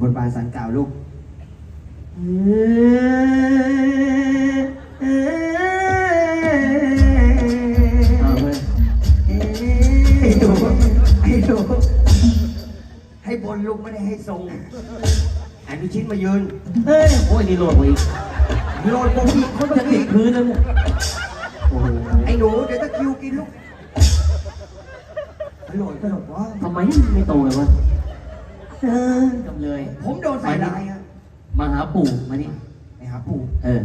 บนบานสันกล่าวลูกเอาเว้ยให้ดูให้ดูให้บนลูกไม่ได้ให้ทรงอันุชิตมายืนเฮ้ยโอ้ยนี่โหลดกว่าอีกโลดโบอีกคนจะจะติดพื้นแล้วเนี่ยโอ้โหไอ้หนูเดี๋ยวตะคริวกินลูกโหลดก็หลดว่าทำไมไม่โตเลยวะ จำเลย ผมโดนใส่ร้ายอะมาหาปู่มานี่ไปหาปู่เออ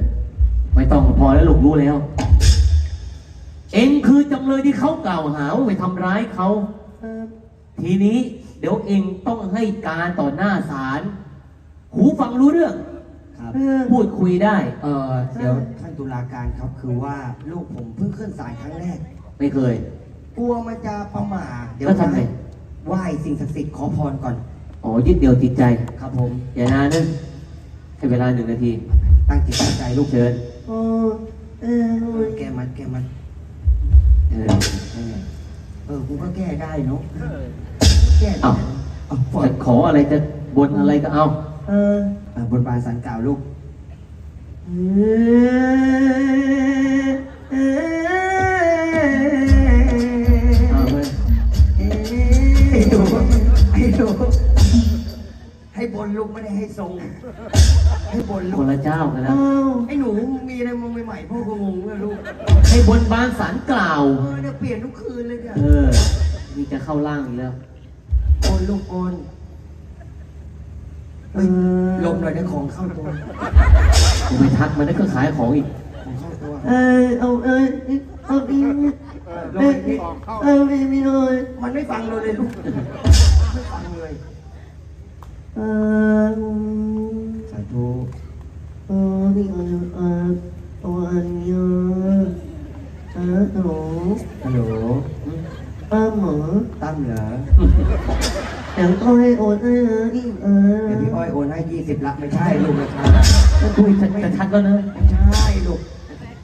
ไม่ต้องพอแล้วลูกรู้แล้ว เองคือจำเลยที่เขากล่าวหาว่าไปทำร้ายเขา ทีนี้เดี๋ยวเองต้องให้การต่อหน้าศาล หูฟังรู้เรื่อง ครับพูดคุยได้ เออเดี๋ยวท่านตุลาการครับคือว่าลูกผมเพิ่งขึ้นศาลครั้งแรก ไม่เคย กลัวมันจะประหม่าเดี๋ยวแล้วทำไงไหว้สิ่งศักดิ์สิทธิ์ขอพรก่อน อ๋อยึดเดียวจิตใจ ครับผม อย่านานนะให้เวลาหนึ่งนาที ตั้งจิตตั้งใจลูกเชิญแกมันแกมันเออเออเออกูก็แก้ได้เนาะแก้ได้เอ้าเอาฝอจะดขออะไรจะบนอะไรก็เอาเออบนบานสันกล่าวลูก เอา ทรง ให้บนลูคกนละเจ้ากันแล้วไอ้หนูมีอะไรมาใหม่ๆพ่อก็งงเลยลูกให้บนบานสารกล่าว เออเนี่ยเปลี่ยนทุกคืนเลยเนี่ยเออ นี่จะเข้าร่างอีกแล้วโอนลูกโอนเฮ้ยลงหน่อยได้ของเข้าตัวกูไปทักมันได้ก็ขายของอีก ของเข้าตัวเออเอาเออเอาอีกลงไปนิดเอาอีกไม่เลยมันไม่ฟังเราเลยลูก สาธุเออนี่เออเออตัวอันเยอะเออหนูฮัลโหลป้าหมอตั้มเหรอเดี๋ยวต้องให้โอนให้นะอีกเออเดี๋ยวพี่อ้อยโอนให้ยี่สิบละไม่ใช่ลูกไม่ใช่คุยจะชัดแล้วนะไม่ใช่ลูก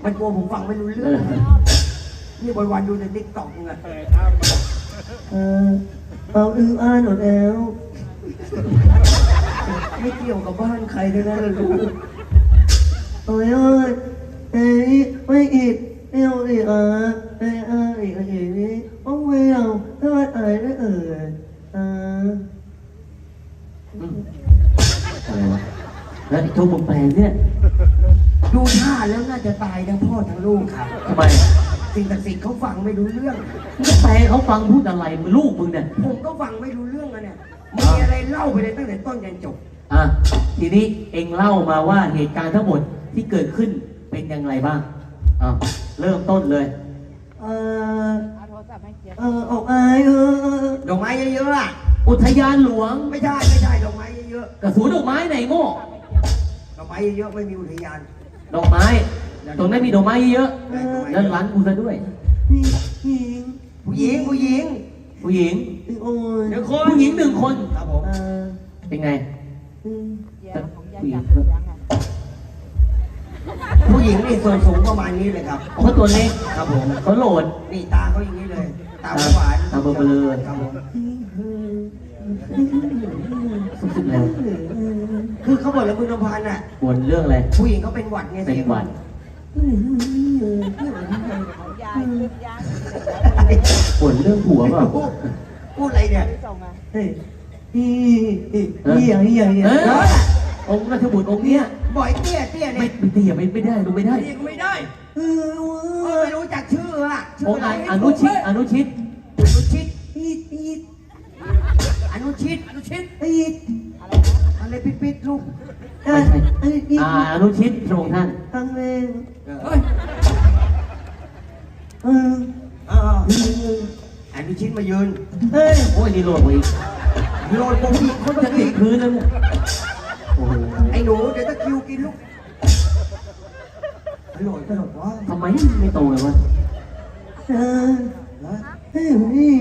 มันกลัวผมฟังไม่รู้เรื่องนี่วันวันดูในติ๊กต็อกไงเออเอาอืออ่านหมดแล้ว ไม่เกี่ยวกับบ้านใครเลยนะลูกโอ้ยโอ้ยเอ้ยไม่อีกไม่เอาอีกอะเอ้ยอะอีกอะอีกนี่โอ้ยเอาถ้ามันอะไรไม่เอออ่าอืมอะไรวะแล้วไอ้โจมแปลงเนี่ยดูท่าแล้วน่าจะตายทั้งพ่อทั้งลูกครับทำไมสิ่งศักดิ์สิทธิ์เขาฟังไม่รู้เรื่อง แปลเขาฟังพูดอะไรมึงลูกมึงเนี่ย ผมก็ฟังไม่รู้เรื่องอะเนี่ย มีอะไรเล่าไปเลยตั้งแต่ต้นยันจบ อะทีนี้เองเล่ามาว่าเหตุการณ์ทั้งหมดที่เกิดขึ้นเป็นอย่างไรบ้างอะเริ่มต้นเลย เออเออออกไอเออเออดอกไม้เยอะๆอะอุทยานหลวงไม่ใช่ไม่ใช่ดอกไม้เยอะกระสูนดอกไม้ไหนโง่ๆดอกไม้เยอะๆไม่มีอุทยานดอกไม้ตรงนั้นมีดอกไม้เยอะได้ดอกไม้แล้วร้านกูซะด้วยนี่หญิงผู้หญิงผู้หญิงผู้ หญิงโอ้ยเดี๋ยวคนผู้หญิงหนึ่งคนครับผมเออเป็นไง อืมผู้หญิงผู้หญิงนี่ส่วนสูงประมาณนี้เลยครับเขาตัวเล็กครับผมเขาโหลดนี่ตาเขาอย่างนี้เลย ตาหวานตาเบลอๆครับผมสุดๆแล้วคือเขาบอกแล้วคุณนพานอะบนเรื่องอะไรผู้หญิงเขาเป็นหวัดไงเป็นหวัดบนเรื่องผัวเปล่า พูดพูดอะไรเนี่ยเฮ้ยนี่นี่อย่างนี้อย่างนี้เออองค์ราชบุตรองค์เนี้ยบ่อยเตี้ยเตี้ยไม่เนี่ยไม่เตี้ยไม่ไม่ได้ดูไม่ได้เรียกไม่ได้เออเออไม่รู้จักชื่ออะชื่องค์อะไรอนุชิตอนุชิตอนุชิตอีดอีดอนุชิตอนุชิตอีดอะไรปิดปิดๆลูกอะอีดอีดอ่าอนุชิตพระองค์ท่านทางเองเฮ้ยเออเออ อนุชิตมายืน เฮ้ย โอ้ยนี่โหลดกว่าอีกโหลดโบอีกคนจะจะติติดดพื้นแล้วเนี่ยโอ้โหไอ้หนูเดี๋ยวตะคริวกินลูกโหลดก็โหลดว่าทำไมไม่โตเลยวะเออฮะเฮ้ยนี่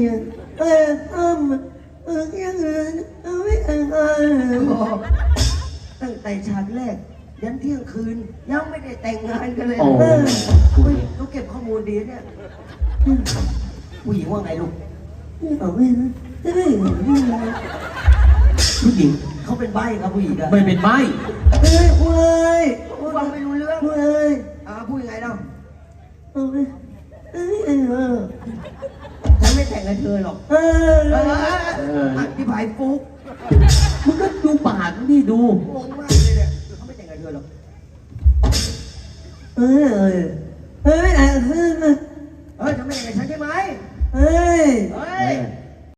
เอออ้ำเออยังเงินเอาไม่เออเออตั้งแต่ฉากแรก ยันเที่ยงคืน ยังไม่ได้แต่งงานกันเลยโอ้เออผู้เฮ้หยญิงลูกเก็บข้อมูลดีเนี่ย ผู้หญิงว่าไงลูกเอาไม่นะเฮ้ยผู้หญิงเขาเป็นใบ้ครับผู้หญิงอะไม่เป็นใบเอ้ยเว้ยฟังไม่รู้เรื่องเว้ยอ่าพูดยังไงเนาะเอ้ยเอ้ยเอ้ยเอ้ยฉันไม่แต่งกับเธอหรอกเอ้ยเอเอ้ยออธิบายฟุกมึงก็ดูปากนี่ดูงงมากเลยเนี่ยเขาไม่แต่งกับเธอหรอกเอ้ยเอ้ยเอ้ยไม่ไหนขึ้นมาเฮ้ยทำไมแต่งกับฉันใช่ไหมเอ้ยเฮ้ยเออ